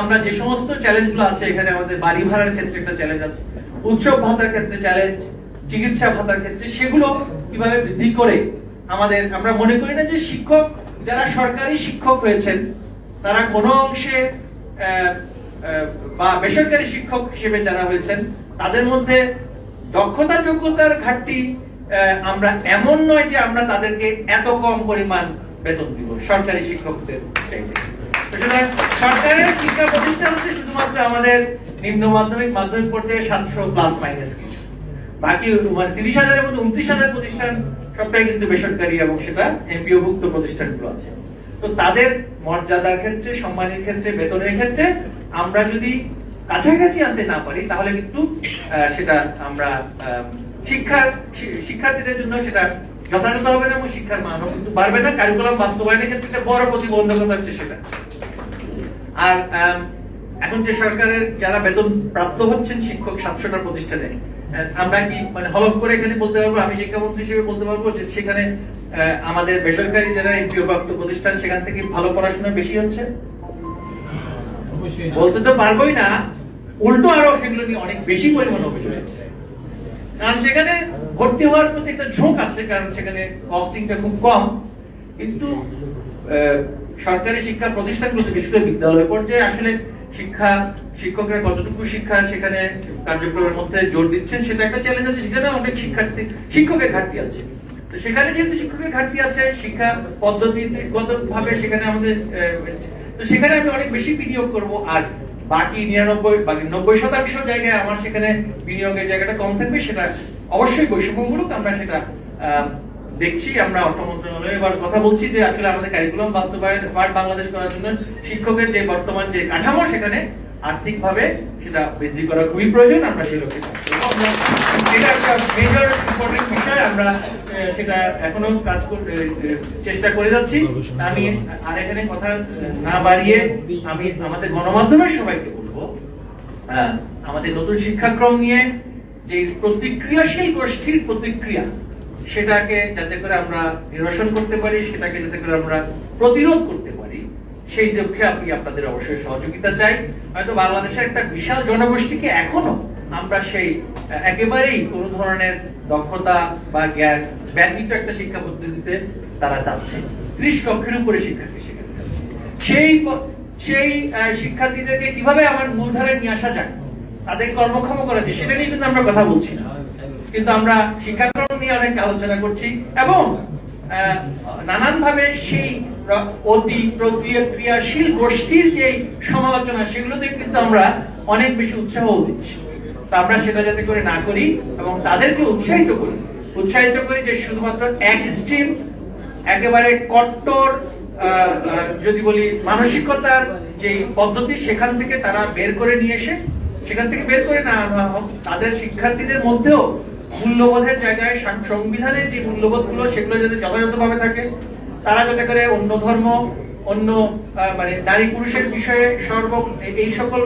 আমরা যে সমস্ত চ্যালেঞ্জগুলো আছে, এখানে আমাদের বাড়ি ভাড়ার ক্ষেত্রে একটা চ্যালেঞ্জ আছে, উৎসব ভাতার ক্ষেত্রে চ্যালেঞ্জ, চিকিৎসা ভাতার ক্ষেত্রে, সেগুলো কীভাবে বৃদ্ধি করে আমাদের, আমরা মনে করি না যে শিক্ষক, যারা সরকারি শিক্ষক হয়েছেন, তারা কোনো অংশে বা বেসরকারি শিক্ষক হিসেবে যারা হয়েছেন, তাদের মধ্যে দক্ষতা যোগ্যতার ঘাটতি আমরা এমন নয় যে আমরা তাদেরকে এত কম পরিমাণ বেতন দিব, সরকারি শিক্ষকদের চাইতে। সরকারের শিক্ষা প্রতিষ্ঠান হচ্ছে শুধুমাত্র আমাদের নিম্ন মাধ্যমিক মাধ্যমিক পর্যায়ে সাতশো প্লাস মাইনাস কিছু বাকি মানে তিরিশ হাজারের মধ্যে উনত্রিশ হাজার প্রতিষ্ঠান সবটাই কিন্তু বেসরকারি এবং সেটা এমপিওভুক্ত প্রতিষ্ঠানগুলো আছে। তো তাদের মর্যাদার ক্ষেত্রে, সম্মানের ক্ষেত্রে, বেতনের ক্ষেত্রে আমরা যদি কাছাকাছি আনতে না পারি, তাহলে কিন্তু সেটা আমরা শিক্ষার শিক্ষার্থীদের জন্য সেটা যথাযথ হবে না এবং শিক্ষার মানও কিন্তু বাড়বে না। কারিকুলাম বাস্তবায়নের ক্ষেত্রে একটা বড় প্রতিবন্ধকতা হচ্ছে সেটা। আর এখন যে সরকারের যারা বেতন প্রাপ্ত হচ্ছেন শিক্ষক সাতশোটা প্রতিষ্ঠানে আমরা কি মানে হলফ করে এখানে বলতে পারব? আমি শিক্ষামন্ত্রী হিসেবে বলতে পারব যে সেখানে আমাদের বেসরকারি যারা এমপিও প্রাপ্ত প্রতিষ্ঠান সেখান থেকে ভালো পড়াশোনা বেশি হচ্ছে? বলতে তো পারবোই না। উল্টো আরও সেগুলো নিয়ে অনেক বেশি পরিমাণ অভিযোগ আছে। কারণ সেখানে ভর্তি হওয়ার প্রতি একটা ঝোঁক আছে কারণ সেখানে কস্টিংটা খুব কম। কিন্তু সরকারি শিক্ষা প্রতিষ্ঠানগুলোতে, বিশেষ করে বিদ্যালয় পর্যায়ে আসলে শিক্ষা শিক্ষকরা কতটুকু শিক্ষা সেখানে কার্যক্রমের মধ্যে জোর দিচ্ছেন, সেটা একটা চ্যালেঞ্জ আছে। সেখানে অনেক শিক্ষার্থী, শিক্ষকের ঘাটতি আছে। তো সেখানে যেহেতু শিক্ষকের ঘাটতি আছে, শিক্ষা পদ্ধতিগত ভাবে সেখানে আমাদের তো সেখানে আমি অনেক বেশি বিনিয়োগ করব। আর বাকি নিরানব্বই, বাকি নব্বই শতাংশ জায়গায় আমার সেখানে বিনিয়োগের জায়গাটা কম থাকবে, সেটা অবশ্যই বৈষম্যমূলক আমরা সেটা দেখছি আমরা অর্থ মন্ত্রণালয়ে এবার কথা বলছি যে আসলে আমাদের কারিকুলাম বাস্তবায়ন স্মার্ট বাংলাদেশ করার জন্য শিক্ষকের যে বর্তমান যে কাঠামো সেখানে আর্থিকভাবে সেটা বৃদ্ধি করা খুবই প্রয়োজন আমরা সেই লক্ষ্যে এটা একটা মেজর ইম্পর্টেন্ট বিষয় আমরা সেটা এখনও কাজ চেষ্টা করে যাচ্ছি। আমি আর এখানে কথা না বাড়িয়ে আমি আমাদের গণমাধ্যমের সবাইকে বলব আমাদের নতুন শিক্ষাক্রম নিয়ে যে প্রতিক্রিয়াশীল গোষ্ঠীর প্রতিক্রিয়া সেটাকে যাতে করে আমরা নিরসন করতে পারি, সেটাকে যাতে করে আমরা প্রতিরোধ করতে পারি, সেই লক্ষ্যে আমি আপনাদের অবশ্যই সহযোগিতা চাই। হয়তো বাংলাদেশের একটা বিশাল জনগোষ্ঠীকে এখনও আমরা সেই, একেবারেই কোন ধরনের দক্ষতা বা জ্ঞান ব্যতীত একটা শিক্ষা পদ্ধতিতে তারা চাচ্ছে। ত্রিশ কক্ষের উপরে শিক্ষার্থী সেখানে যাচ্ছে। সেই সেই শিক্ষার্থীদেরকে কীভাবে আমার মূলধারে নিয়ে আসা যায় তাদের কর্মক্ষম করা যায় সেটা নিয়ে কিন্তু আমরা কথা বলছি না। কিন্তু আমরা শিক্ষাক্রম নিয়ে অনেক আলোচনা করছি এবং নানান ভাবে সেই অতি প্রতিক্রিয়াশীল গোষ্ঠীর যে সমালোচনা, সেগুলোতে কিন্তু আমরা অনেক বেশি উৎসাহ দিচ্ছি। তা আমরা সেটা যাতে করে না করি এবং তাদেরকে উৎসাহিত করি। উৎসাহিত করি যে শুধুমাত্র এক স্ট্রিম, একেবারে কট্টর যদি বলি মানসিকতার যে পদ্ধতি, সেখান থেকে তারা বের করে নিয়ে এসে, সেখান থেকে বের করে না তাদের শিক্ষার্থীদের মধ্যেও মূল্যবোধের জায়গায় সংবিধানের যে মূল্যবোধগুলো সেগুলো যাতে যথাযথভাবে থাকে, তারা যাতে করে অন্য ধর্ম, অন্য মানে নারী পুরুষের বিষয়ে সর্ব এই সকল